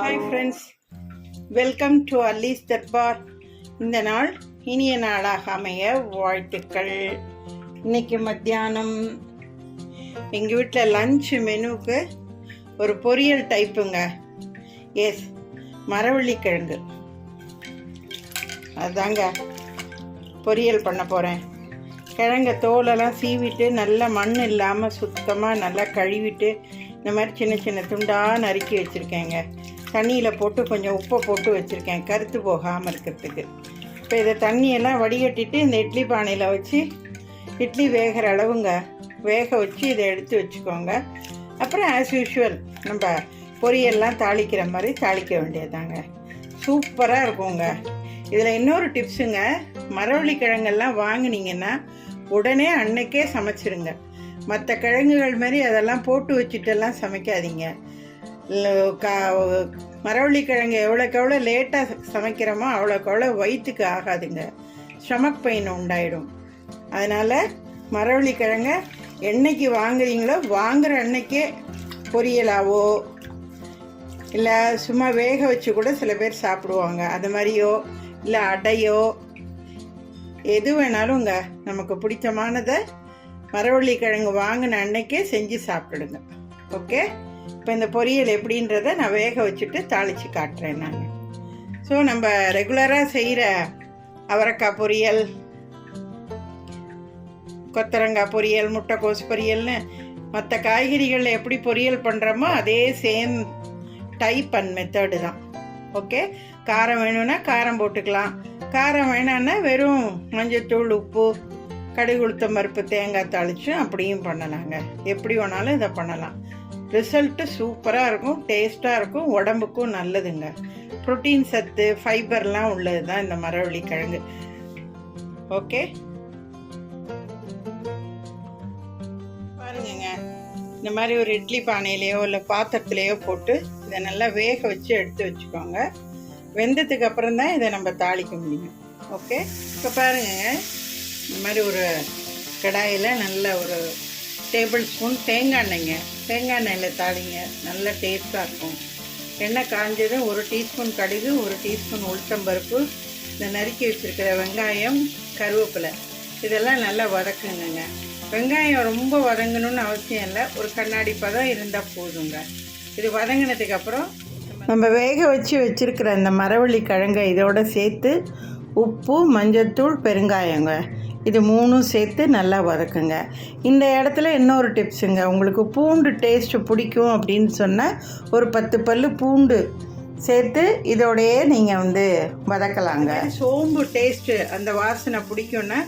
Hi friends welcome to Allis Darbar இந்த நாள் இனிய நாளாக அமைய வாழ்த்துக்கள். இன்னைக்கு மத்தியானம். எங்கள் வீட்டில் லஞ்ச் மெனுக்கு ஒரு பொரியல் டைப்புங்க எஸ் மரவள்ளிக்கிழங்கு. அதாங்க பொரியல் பண்ண போகிறேன் கிழங்க தோலெல்லாம் சீவிட்டு நல்லா மண் இல்லாமல் சுத்தமாக நல்லா கழுவிட்டு இந்த மாதிரி சின்ன சின்ன துண்டாக நறுக்கி வச்சுருக்கேங்க. தண்ணியில் போட்டு கொஞ்சம் உப்பை போட்டு வச்சுருக்கேன் கருத்து போகாமல் இருக்கிறதுக்கு. இப்போ இதை தண்ணியெல்லாம் வடிகட்டிட்டு இந்த இட்லி பானையில் வச்சு இட்லி வேகிற அளவுங்க வேக வச்சு இதை எடுத்து வச்சுக்கோங்க. அப்புறம் ஆஸ் யூஷுவல் நம்ம பொரியெல்லாம் தாளிக்கிற மாதிரி தாளிக்க வேண்டியதாங்க சூப்பராக இருக்குங்க. இதில் இன்னொரு டிப்ஸுங்க மரவள்ளி கிழங்கெல்லாம் வாங்குனீங்கன்னா உடனே அன்னைக்கே சமைச்சிருங்க. மற்ற கிழங்குகள் மாதிரி அதெல்லாம் போட்டு வச்சுட்டெல்லாம் சமைக்காதீங்க. மரவள்ளி கிழங்கு எவ்வளோக்கு எவ்வளோ லேட்டாக சமைக்கிறோமோ அவ்வளோக்கு அவ்வளோ வயிற்றுக்கு ஆகாதுங்க. ஸ்டமக் பெயின் உண்டாயிடும். அதனால் மரவள்ளி கிழங்கு என்னைக்கு வாங்குறீங்களோ வாங்குகிற அன்னைக்கே பொரியலாவோ இல்லை சும்மா வேக வச்சு கூட சில பேர் சாப்பிடுவாங்க. அது மாதிரியோ இல்லை அடையோ எது வேணாலும்ங்க நமக்கு பிடிச்சமானதை மரவள்ளி கிழங்கு வாங்கின அன்னைக்கே செஞ்சு சாப்பிடுங்க. ஓகே? இப்போ இந்த பொரியல் எப்படின்றத நான் வேக வச்சுட்டு தாளித்து காட்டுறேன் நான். ஸோ நம்ம ரெகுலராக செய்கிற அவரைக்காய் பொரியல் கொத்தரங்காய் பொரியல் முட்டைக்கோஸ் பொரியல்னு மற்ற காய்கறிகளில் எப்படி பொரியல் பண்ணுறோமோ அதே சேம் டைப் அண்ட் மெத்தடு தான். ஓகே? காரம் வேணும்னா காரம் போட்டுக்கலாம். காரம் வேணான்னா வெறும் மஞ்சள் தூள் உப்பு கடுகு உளுத்தம் பருப்பு தேங்காய் தாளிச்சும் அப்படியும் பண்ணலாங்க. எப்படி வேணாலும் இதை பண்ணலாம். ரிசல்ட்டு சூப்பராக இருக்கும் டேஸ்ட்டாக இருக்கும் உடம்புக்கும் நல்லதுங்க. புரோட்டீன் சத்து ஃபைபர்லாம் உள்ளது தான் இந்த மரவள்ளி கிழங்கு. ஓகே பாருங்கங்க. இந்த மாதிரி ஒரு இட்லி பானையிலையோ இல்லை பாத்திரத்துலையோ போட்டு இதை நல்லா வேக வச்சு எடுத்து வச்சுக்கோங்க. வெந்ததுக்கு அப்புறம் தான் இதை நம்ம தாளிக்க முடியும். ஓகே இப்போ பாருங்கள் இந்த மாதிரி ஒரு கடாயில் நல்ல ஒரு டேபிள் ஸ்பூன் தேங்காய் எண்ணெய்ங்க. தேங்காய் எண்ணெயில் தாளிங்க. நல்ல டேஸ்ட்டாக இருக்கும். எண்ணெய் காஞ்சதும் ஒரு டீஸ்பூன் கடுகு ஒரு டீஸ்பூன் உளுத்தம்பருப்பு. இந்த நறுக்கி வச்சுருக்கிற வெங்காயம் கருவேப்பிலை. இதெல்லாம் நல்லா வதக்குங்கங்க. வெங்காயம் ரொம்ப வதங்கணும்னு அவசியம் இல்லை. ஒரு கண்ணாடி பதம் இருந்தால் போதுங்க. இது வதங்கினதுக்கப்புறம் நம்ம வேக வச்சு வச்சுருக்கிற இந்த மரவள்ளி கிழங்கை இதோட சேர்த்து உப்பு மஞ்சத்தூள் பெருங்காயங்க. இது மூணும் சேர்த்து நல்லா வதக்குங்க. இந்த இடத்துல இன்னொரு டிப்ஸுங்க. உங்களுக்கு பூண்டு டேஸ்ட்டு பிடிக்கும் அப்படின்னு சொன்னால் ஒரு பத்து பல்லு பூண்டு சேர்த்து இதோடையே நீங்கள் வந்து வதக்கலாங்க. சோம்பு டேஸ்ட்டு அந்த வாசனை பிடிக்கும்னா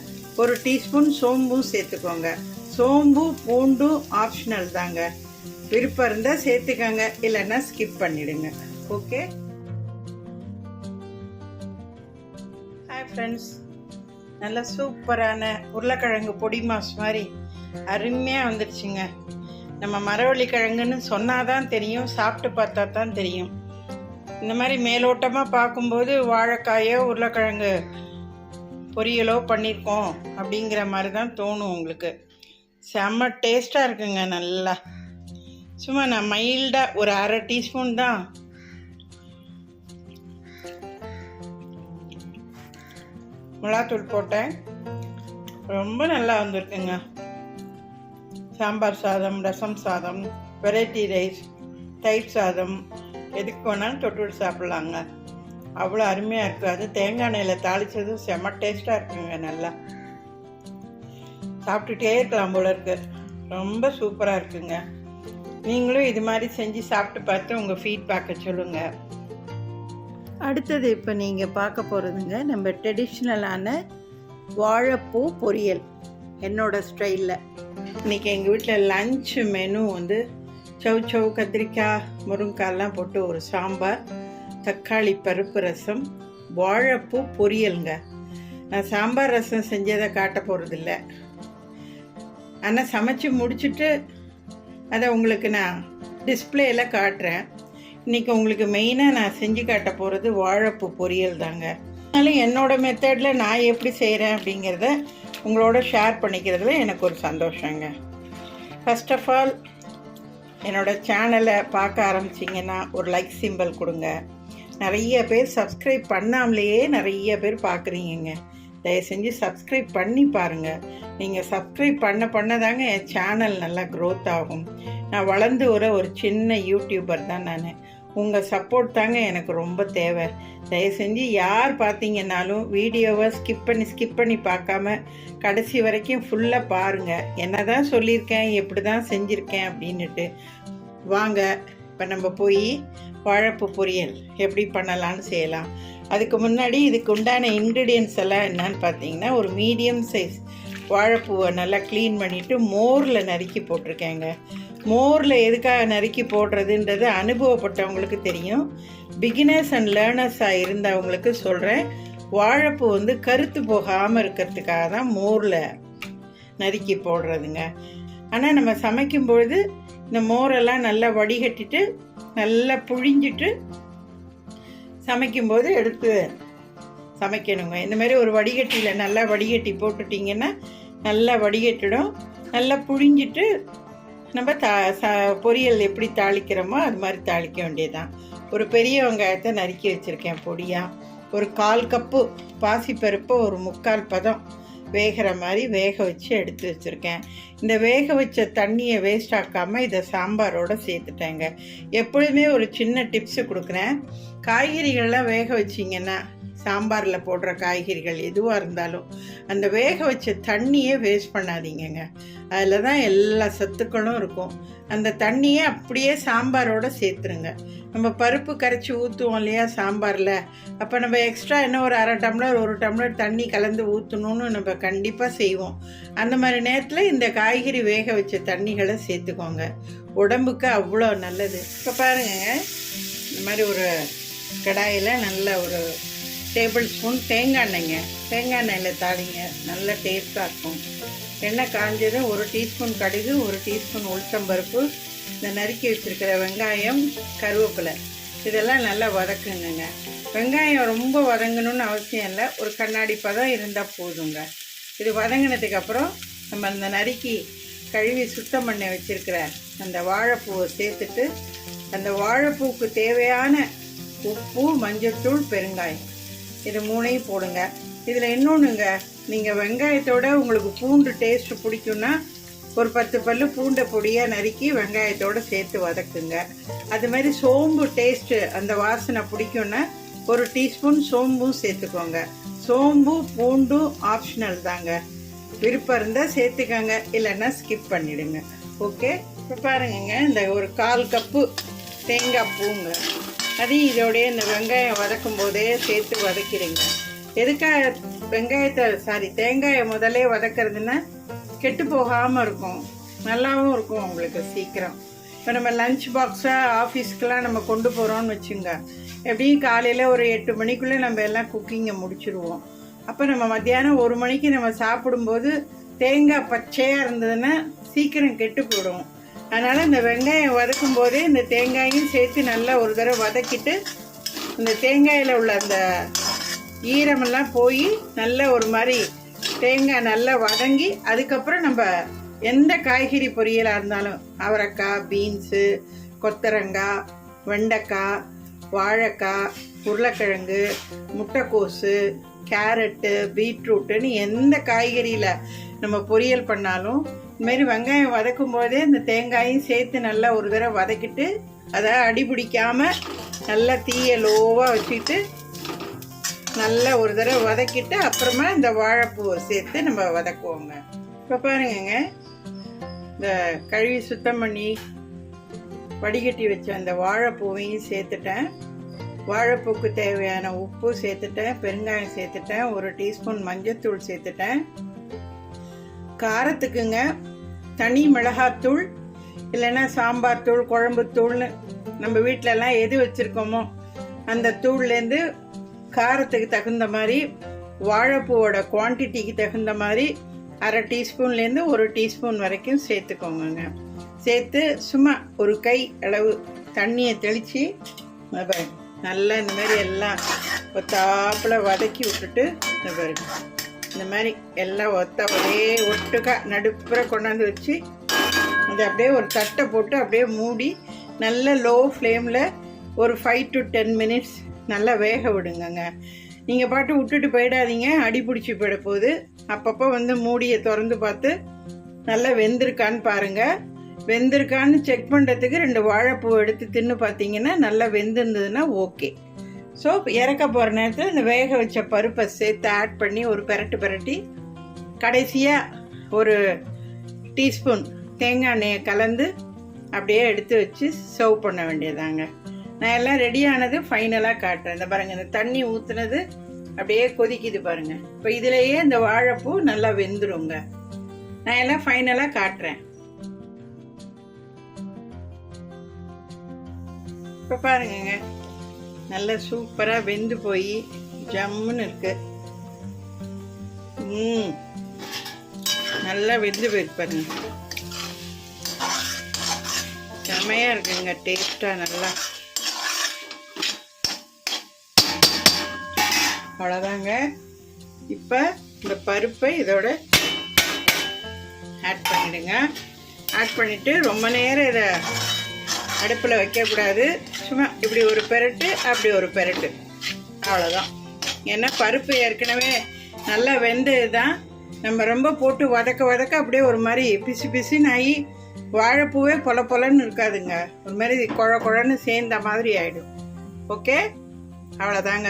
ஒரு டீஸ்பூன் சோம்பும் சேர்த்துக்கோங்க. சோம்பு பூண்டும் ஆப்ஷனல் தாங்க. விருப்பம் இருந்தால் சேர்த்துக்கோங்க. இல்லைன்னா ஸ்கிப் பண்ணிடுங்க. ஓகே ஹாய் ஃப்ரெண்ட்ஸ் நல்ல சூப்பரான உருளைக்கிழங்கு பொடி மாஸ் மாதிரி அருமையாக வந்துடுச்சுங்க நம்ம மரவள்ளி கிழங்குன்னு சொன்னாதான் தெரியும் சாப்பிட்டு பார்த்தா தான் தெரியும். இந்த மாதிரி மேலோட்டமாக பார்க்கும்போது வாழைக்காயோ உருளைக்கிழங்கு பொரியலோ பண்ணியிருக்கோம் அப்படிங்கிற மாதிரி தான் தோணும் உங்களுக்கு. செம்ம டேஸ்ட்டாக இருக்குங்க நல்லா. சும்மா நான் மைல்டாக ஒரு அரை டீஸ்பூன் தான் மிளகாத்தூள் போட்டேன். ரொம்ப நல்லா வந்திருக்குங்க. சாம்பார் சாதம் ரசம் சாதம் வெரைட்டி ரைஸ் தயிர் சாதம் எதுக்கு வேணாலும் தொட்டு சாப்பிட்லாங்க. அவ்வளோ அருமையாக இருக்குது அது தேங்காய் எண்ணெயில் தாளித்ததும் செம்ம டேஸ்ட்டாக இருக்குங்க நல்லா. சாப்பிட்டுட்டே இருக்கலாம் போல இருக்கு. ரொம்ப சூப்பராக இருக்குங்க. நீங்களும் இது மாதிரி செஞ்சு சாப்பிட்டு பார்த்து உங்கள் ஃபீட்பேக்கை சொல்லுங்கள் அடுத்தது இப்போ நீங்கள் பார்க்க போகிறதுங்க நம்ம ட்ரெடிஷ்னலான வாழைப்பூ பொரியல். என்னோட ஸ்டைலில் இன்றைக்கி எங்கள் வீட்டில் லஞ்ச் மெனு வந்து சௌ சௌ கத்திரிக்காய் முருங்காய்லாம் போட்டு ஒரு சாம்பார் தக்காளி பருப்பு ரசம் வாழைப்பூ பொரியலுங்க. நான் சாம்பார் ரசம் செஞ்சதை காட்ட போகிறதில்ல ஆனால் சமைச்சு முடிச்சுட்டு அதை உங்களுக்கு நான் டிஸ்பிளேயில் காட்டுறேன். இன்னைக்கு உங்களுக்கு மெயினாக நான் செஞ்சு காட்ட போகிறது வாழைப்பூ பொரியல் தாங்க. அதனால என்னோட மெத்தடில் நான் எப்படி செய்கிறேன் அப்படிங்கிறத உங்களோட ஷேர் பண்ணிக்கிறதுல எனக்கு ஒரு சந்தோஷங்க. ஃபஸ்ட் ஆஃப் ஆல் என்னோட சேனலை பார்க்க ஆரம்பிச்சிங்கன்னா ஒரு லைக் சிம்பிள் கொடுங்க. நிறைய பேர் சப்ஸ்கிரைப் பண்ணாமலேயே நிறைய பேர் பார்க்குறீங்க தயவு செஞ்சு சப்ஸ்கிரைப் பண்ணி பாருங்கள் நீங்கள் சப்ஸ்கிரைப் பண்ண பண்ண தாங்க என் சேனல் நல்லா க்ரோத் ஆகும். நான் வளர்ந்து வர ஒரு சின்ன யூடியூபர் தான் நான். உங்கள் சப்போர்ட் தாங்க எனக்கு ரொம்ப தேவை. தயவு செஞ்சு யார் பார்த்தீங்கன்னாலும் வீடியோவை ஸ்கிப் பண்ணி ஸ்கிப் பண்ணி பார்க்காம கடைசி வரைக்கும் ஃபுல்லாக பாருங்கள் என்ன தான் சொல்லியிருக்கேன் எப்படி தான் செஞ்சுருக்கேன் அப்படின்னுட்டு. வாங்க இப்போ நம்ம போய் வாழைப்பூ பொரியல் எப்படி பண்ணலான்னு செய்யலாம். அதுக்கு முன்னாடி இதுக்கு உண்டான இன்க்ரீடியன்ஸ் எல்லாம் என்னன்னு பார்த்தீங்கன்னா ஒரு மீடியம் சைஸ் வாழைப்பூவை நல்லா க்ளீன் பண்ணிவிட்டு மோரில் நறுக்கி போட்டிருக்கேங்க. மோரில் எதுக்காக நறுக்கி போடுறதுன்றது அனுபவப்பட்டவங்களுக்கு தெரியும். பிகினர்ஸ் அண்ட் லேர்னர்ஸாக இருந்தவங்களுக்கு சொல்கிறேன் வாழைப்பூ வந்து கருத்து போகாமல் இருக்கிறதுக்காக தான் மோரில் நறுக்கி போடுறதுங்க. ஆனால் நம்ம சமைக்கும் பொழுது இந்த மோரெல்லாம் நல்லா வடிகட்டிட்டு நல்லா புழிஞ்சிட்டு சமைக்கும்போது எடுத்து சமைக்கணுங்க. இந்த மாதிரி ஒரு வடிகட்டியில் நல்லா வடிகட்டி போட்டுட்டிங்கன்னா நல்லா வடிகட்டிடும். நல்லா புழிஞ்சிட்டு நம்ம தா ச பொரியல் எப்படி தாளிக்கிறோமோ அது மாதிரி தாளிக்க வேண்டியதுதான். ஒரு பெரிய வெங்காயத்தை நறுக்கி வச்சுருக்கேன் பொடியாக ஒரு கால் கப்பு பாசிப்பருப்பு ஒரு முக்கால் பதம் வேகிற மாதிரி வேக வச்சு எடுத்து வச்சுருக்கேன். இந்த வேக வச்ச தண்ணியை வேஸ்ட் ஆக்காமல் இதை சாம்பாரோடு சேர்த்துட்டேங்க. எப்பொழுதுமே ஒரு சின்ன டிப்ஸு கொடுக்குறேன். காய்கறிகள்லாம் வேக வச்சிங்கன்னா சாம்பாரில் போடுற காய்கறிகள் எதுவாக இருந்தாலும் அந்த வேக வச்ச தண்ணியே வேஸ்ட் பண்ணாதீங்கங்க. அதில் தான் எல்லா சத்துக்களும் இருக்கும். அந்த தண்ணியை அப்படியே சாம்பாரோட சேர்த்துருங்க. நம்ம பருப்பு கரைச்சி ஊற்றுவோம் இல்லையா சாம்பாரில்? அப்போ நம்ம எக்ஸ்ட்ரா என்ன ஒரு அரை டம்ளர் ஒரு டம்ளர் தண்ணி கலந்து ஊற்றணும்னு நம்ம கண்டிப்பாக செய்வோம். அந்த மாதிரி நேரத்தில் இந்த காய்கறி வேக வச்ச தண்ணிகளை சேர்த்துக்கோங்க. உடம்புக்கு அவ்வளோ நல்லது. இப்போ பாருங்க இந்த மாதிரி ஒரு கடாயில் நல்ல ஒரு டேபிள் ஸ்பூன் தேங்காய் எண்ணெய்ங்க. தேங்காய் எண்ணெயில் தாளிங்க. நல்ல டேஸ்ட்டாக இருக்கும். எண்ணெய் காஞ்சதும் ஒரு டீஸ்பூன் கடுகு ஒரு டீஸ்பூன் உளுத்தம்பருப்பு. இந்த நறுக்கி வச்சுருக்கிற வெங்காயம் கருவேப்பிலை. இதெல்லாம் நல்லா வதக்குங்க வெங்காயம் ரொம்ப வதங்கணும்னு அவசியம் இல்லை. ஒரு கண்ணாடி பதம் இருந்தால் போதுங்க. இது வதங்கினதுக்கப்புறம் நம்ம அந்த நறுக்கி கழுவி சுத்தம் பண்ணி வச்சுருக்கிற அந்த வாழைப்பூவை சேர்த்துட்டு அந்த வாழைப்பூவுக்கு தேவையான உப்பு மஞ்சள்தூள் பெருங்காயம். இது மூணையும் போடுங்க. இதில் இன்னொன்றுங்க நீங்கள் வெங்காயத்தோட உங்களுக்கு பூண்டு டேஸ்ட் பிடிக்கும்னா ஒரு பத்து பல்லு பூண்டை பொடியாக நறுக்கி வெங்காயத்தோடு சேர்த்து வதக்குங்க. அது மாதிரி சோம்பு டேஸ்ட்டு அந்த வாசனை பிடிக்கும்னா ஒரு டீஸ்பூன் சோம்பும் சேர்த்துக்கோங்க. சோம்பு பூண்டும் ஆப்ஷனல் தாங்க. விருப்பம் இருந்தால் சேர்த்துக்கோங்க இல்லைன்னா ஸ்கிப் பண்ணிவிடுங்க ஓகே இப்போ பாருங்கங்க இந்த ஒரு கால் கப்பு தேங்காய் பூங்க. அதையும் இதோடைய இந்த வெங்காயம் வதக்கும் போதே சேர்த்து வதக்கிடுங்க எதுக்காக வெங்காயத்தை சாரி தேங்காயை முதலே வதக்கிறதுன்னா கெட்டு போகாமல் இருக்கும். நல்லாவும் இருக்கும் உங்களுக்கு சீக்கிரம். இப்போ நம்ம லஞ்ச் பாக்ஸாக ஆஃபீஸ்க்கெலாம் நம்ம கொண்டு போகிறோம்னு வச்சுங்க. எப்படியும் காலையில் ஒரு எட்டு மணிக்குள்ளே நம்ம எல்லாம் குக்கிங்கை முடிச்சுருவோம். அப்போ நம்ம மத்தியானம் ஒரு மணிக்கு நம்ம சாப்பிடும்போது தேங்காய் பச்சையாக இருந்ததுன்னா சீக்கிரம் கெட்டு போயிடும். அதனால் இந்த வெங்காயம் வதக்கும் போதே இந்த தேங்காயும் சேர்த்து நல்லா ஒரு தடவை வதக்கிட்டு இந்த தேங்காயில் உள்ள அந்த ஈரமெல்லாம் போய் நல்ல ஒரு மாதிரி தேங்காய் நல்லா வதங்கி அதுக்கப்புறம் நம்ம எந்த காய்கறி பொரியலாக இருந்தாலும் அவரைக்காய் பீன்ஸு கொத்தரங்காய் வெண்டைக்காய் வாழைக்காய் உருளைக்கிழங்கு முட்டைக்கோசு கேரட்டு பீட்ரூட்டுன்னு எந்த காய்கறியில் நம்ம பொரியல் பண்ணாலும் இதுமாரி வெங்காயம் வதக்கும் போதே இந்த தேங்காயும் சேர்த்து நல்லா ஒரு தடவை வதக்கிட்டு அதை அடிபிடிக்காம நல்லா தீயை லோவாக வச்சுட்டு நல்லா ஒரு தடவை வதக்கிட்டு அப்புறமா இந்த வாழைப்பூவை சேர்த்து நம்ம வதக்குவோங்க. இப்போ பாருங்கங்க. இந்த கழுவி சுத்தம் பண்ணி வடிகட்டி வச்ச அந்த வாழைப்பூவையும் சேர்த்துட்டேன். வாழைப்பூக்கு தேவையான உப்பு சேர்த்துட்டேன். பெருங்காயம் சேர்த்துட்டேன். ஒரு டீஸ்பூன் மஞ்சத்தூள் சேர்த்துட்டேன். காரத்துக்குங்க. தனி மிளகாத்தூள் இல்லைன்னா சாம்பார் தூள் குழம்பு தூள்னு நம்ம வீட்டிலலாம் எது வச்சுருக்கோமோ அந்த தூள்லேருந்து காரத்துக்கு தகுந்த மாதிரி வாழைப்பூவோட குவான்டிட்டிக்கு தகுந்த மாதிரி அரை டீஸ்பூன்லேருந்து ஒரு டீஸ்பூன் வரைக்கும் சேர்த்துக்கோங்க சேர்த்து சும்மா ஒரு கை அளவு தண்ணியை தெளித்து நல்லா இந்த மாதிரி எல்லாம் ஒத்தாப்பில் வதக்கி விட்டுட்டு இந்த பாருங்க. இந்த மாதிரி எல்லாம் ஒத்த அப்படியே ஒட்டுக்கா நடுப்புற கொண்டாந்து வச்சு அதை அப்படியே ஒரு தட்டை போட்டு அப்படியே மூடி நல்ல லோ ஃப்ளேமில் ஒரு ஃபைவ் டு டென் மினிட்ஸ் நல்லா வேக விடுங்கங்க. நீங்கள் பாட்டு விட்டுட்டு போயிடாதீங்க. அடி பிடிச்சி போயிட போகுது. அப்பப்போ வந்து மூடியை திறந்து பார்த்து நல்லா வெந்திருக்கான்னு பாருங்கள் வெந்திருக்கான்னு செக் பண்ணுறதுக்கு ரெண்டு வாழைப்பூ எடுத்து தின்னு பார்த்தீங்கன்னா நல்லா வெந்திருந்ததுன்னா ஓகே ஸோ இறக்க போகிற நேரத்தில் இந்த வேக வச்ச பருப்பை சேர்த்து ஆட் பண்ணி ஒரு பெரட்டு பெரட்டி கடைசியாக ஒரு டீஸ்பூன் தேங்காய் எண்ணெயை கலந்து அப்படியே எடுத்து வச்சு சர்வ் பண்ண வேண்டியதாங்க. நான் எல்லாம் ரெடியானது ஃபைனலாக காட்டுறேன். இந்த பாருங்கள் இந்த தண்ணி ஊற்றுனது அப்படியே கொதிக்குது பாருங்கள் இப்போ இதுலேயே இந்த வாழைப்பூ நல்லா வெந்துருங்க. நான் எல்லாம் ஃபைனலாக காட்டுறேன். இப்போ பாருங்கங்க. நல்லா சூப்பராக வெந்து போய் ஜம்முன்னு இருக்கு. ம். நல்லா வெந்து போயிருக்கு பாருங்க. செம்மையாக இருக்குங்க டேஸ்ட்டாக நல்லா. அவ்வளோதாங்க. இப்போ இந்த பருப்பை இதோட ஆட் பண்ணிடுங்க. ஆட் பண்ணிவிட்டு ரொம்ப நேரம் இதை அடுப்பில் வைக்கக்கூடாது. சும்மா இப்படி ஒரு பெரட்டு அப்படி ஒரு பெரட்டு. அவ்வளோதான் ஏன்னா பருப்பு ஏற்கனவே நல்லா வெந்தது தான் நம்ம ரொம்ப போட்டு வதக்க வதக்க அப்படியே ஒரு மாதிரி பிசு பிசுன்னு ஆகி வாழைப்பூவே பொல பொலன்னு இருக்காதுங்க. ஒரு மாதிரி குழ குழன்னு சேர்ந்த மாதிரி ஆகிடும் ஓகே? அவ்வளோதாங்க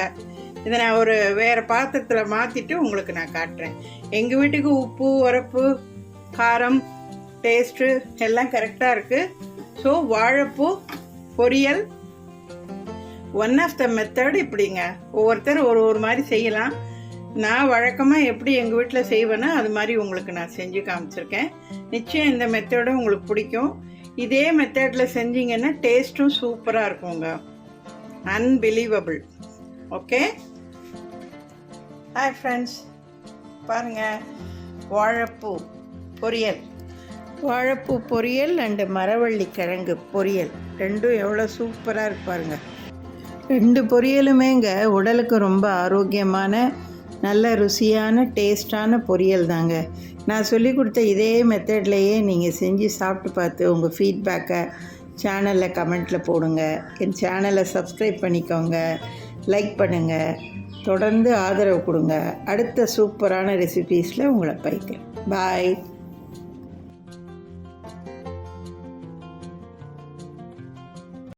இதை நான் ஒரு வேறு பாத்திரத்தில் மாற்றிட்டு உங்களுக்கு நான் காட்டுறேன். எங்கள் வீட்டுக்கு உப்பு உரப்பு காரம் டேஸ்ட்டு எல்லாம் கரெக்டாக இருக்குது ஸோ வாழைப்பூ பொரியல் ஒன் ஆஃப் த மெத்தட் இப்படிங்க. ஒவ்வொருத்தர் ஒரு ஒரு மாதிரி செய்யலாம். நான் வழக்கமாக எப்படி எங்கள் வீட்டில் செய்வேனோ அது மாதிரி உங்களுக்கு நான் செஞ்சு காமிச்சிருக்கேன். நிச்சயம் இந்த மெத்தடும் உங்களுக்கு பிடிக்கும். இதே மெத்தடில் செஞ்சீங்கன்னா டேஸ்ட்டும் சூப்பராக இருக்குங்க. அன்பிலீவபிள் ஓகே ஹாய் ஃப்ரெண்ட்ஸ் பாருங்கள் வாழைப்பூ பொரியல். வாழைப்பூ பொரியல் அண்டு மரவள்ளி கிழங்கு பொரியல். ரெண்டும் எவ்வளோ சூப்பராக இருக்கு பாருங்கள் ரெண்டு பொரியலுமேங்க. உடலுக்கு ரொம்ப ஆரோக்கியமான நல்ல ருசியான டேஸ்டான பொரியல் தாங்க நான் சொல்லி கொடுத்த இதே மெத்தட்லேயே நீங்கள் செஞ்சு சாப்பிட்டு பார்த்து உங்கள் ஃபீட்பேக்கை சேனலில் கமெண்ட்டில் போடுங்க. என் சேனலை சப்ஸ்கிரைப் பண்ணிக்கோங்க. லைக் பண்ணுங்கள் தொடர்ந்து ஆதரவு கொடுங்க. அடுத்த சூப்பரான ரெசிபீஸில் உங்களை பைக்கிறேன். பாய்